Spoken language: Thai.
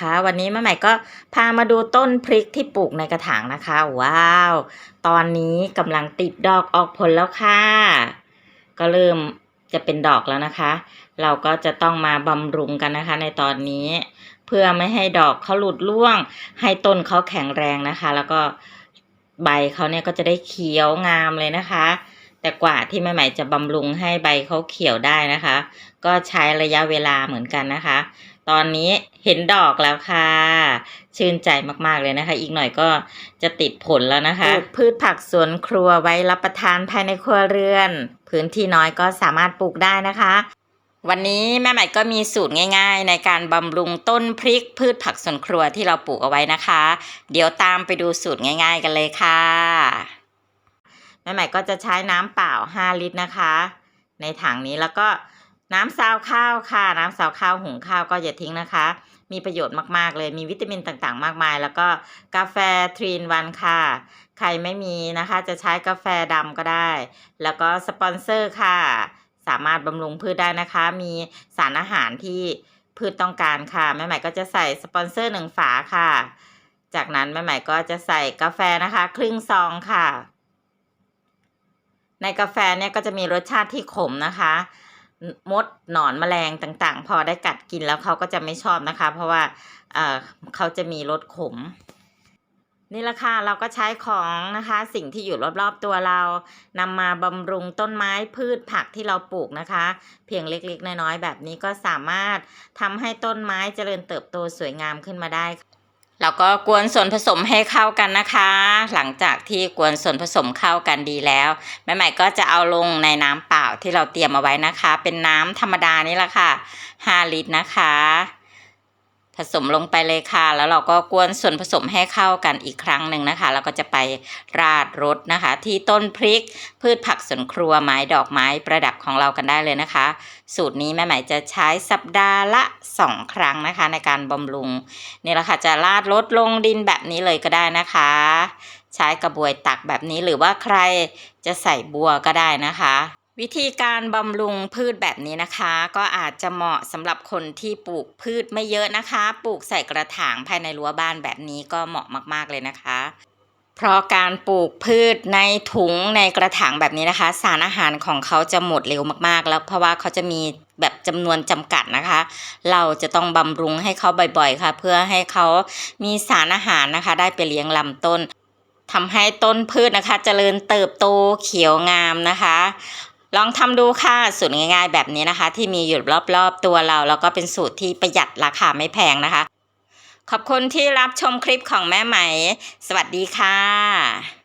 ค่ะวันนี้แม่ใหม่ก็พามาดูต้นพริกที่ปลูกในกระถางนะคะ ว้าว ตอนนี้กำลังติดดอกออกผลแล้วค่ะ ก็เริ่มจะเป็นดอกแล้วนะคะ เราก็จะต้องมาบำรุงกันนะคะ ในตอนนี้ เพื่อไม่ให้ดอกเขาหลุดร่วง ให้ต้นเขาแข็งแรงนะคะ แล้วก็ใบเขาเนี่ยก็จะได้เขียวงามเลยนะคะ แต่กว่าที่แม่ใหม่จะบำรุงให้ใบเขาเขียวได้นะคะ ก็ใช้ระยะเวลาเหมือนกันนะคะ ตอนนี้เห็นดอกแล้วค่ะ ชื่นใจมากๆเลยนะคะ อีกหน่อยก็จะติดผลแล้วนะคะปลูกพืชผักสวนครัวไว้รับประทานภายในครัวเรือน พื้นที่น้อยก็สามารถปลูกได้นะคะ วันนี้แม่ใหม่ก็มีสูตรง่าย ๆ ในการบำรุงต้นพริกพืชผักสวนครัวที่เราปลูกเอาไว้นะคะ เดี๋ยวตามไปดูสูตรง่าย ๆ กันเลยค่ะแม่ใหม่ก็จะใช้น้ำเปล่า 5 ลิตรนะคะ ในถังนี้แล้วก็ น้ำซาวข้าวค่ะ น้ำซาวข้าวหุงข้าวก็อย่าทิ้งนะคะ มีประโยชน์มากๆ เลยมีวิตามินต่างๆ มากมาย แล้วก็กาแฟทรีนวันค่ะ ใครไม่มีนะคะ จะใช้กาแฟดำก็ได้ แล้วก็สปอนเซอร์ค่ะ สามารถบำรุงพืชได้นะคะ มีสารอาหารที่พืชต้องการค่ะแม่ใหม่ก็จะใส่สปอนเซอร์หนึ่งฝาค่ะ จากนั้นแม่ใหม่ก็จะใส่กาแฟนะคะ ครึ่งซองค่ะ ในกาแฟเนี่ยก็จะมีรสชาติที่ขมนะคะ มดหนอนแมลงต่างๆ พอได้กัดกินแล้วเขาก็จะไม่ชอบนะคะ เพราะว่าเอ่อเขาจะมีรสขม นี่แหละค่ะเราก็ใช้ของนะคะ สิ่งที่อยู่รอบๆตัวเรานำมาบำรุงต้นไม้พืชผักที่เราปลูกนะคะ เพียงเล็กๆ น้อยๆ แบบนี้ก็สามารถทำให้ต้นไม้เจริญเติบโตสวยงามขึ้นมาได้ แล้วก็กวนส่วนผสมให้เข้ากันนะคะ หลังจากที่กวนส่วนผสมเข้ากันดีแล้วแม่ใหม่ก็จะเอาลงในน้ำเปล่าที่เราเตรียมเอาไว้นะคะ เป็นน้ำธรรมดานี่แหละค่ะ 5 ลิตรนะคะ ผสมลงไปเลยค่ะ แล้วเราก็กวนส่วนผสมให้เข้ากันอีกครั้งหนึ่งนะคะ แล้วก็จะไปราดรสนะคะ ที่ต้นพริก พืชผักสวนครัวไม้ดอกไม้ประดับของเรากันได้เลยนะคะ สูตรนี้แม่ใหม่จะใช้สัปดาห์ละ 2 ครั้งนะคะ ในการบำรุงนี่แหละค่ะจะราดรถลงดินแบบนี้เลยก็ได้นะคะ ใช้กระบวยตักแบบนี้หรือว่าใครจะใส่บัวก็ได้นะคะ วิธีการบำรุงพืชแบบนี้นะคะ ก็อาจจะเหมาะสำหรับคนที่ปลูกพืชไม่เยอะนะคะ ปลูกใส่กระถางภายในรั้วบ้านแบบนี้ก็เหมาะมาก ๆ เลยนะคะ เพราะการปลูกพืชในถุงในกระถางแบบนี้นะคะ สารอาหารของเขาจะหมดเร็วมากๆ แล้วเพราะว่าเขาจะมีแบบจำนวนจำกัดนะคะ เราจะต้องบำรุงให้เขาบ่อยๆ ค่ะ เพื่อให้เขามีสารอาหารนะคะ ได้ไปเลี้ยงลำต้นทำให้ต้นพืชนะคะเจริญเติบโตเขียวงามนะคะ ลองทำดูค่ะสูตรง่าย ๆ แบบนี้นะคะ ที่มีอยู่รอบๆตัวเรา แล้วก็เป็นสูตรที่ประหยัดราคาไม่แพงนะคะ ขอบคุณที่รับชมคลิปของแม่ไหม สวัสดีค่ะ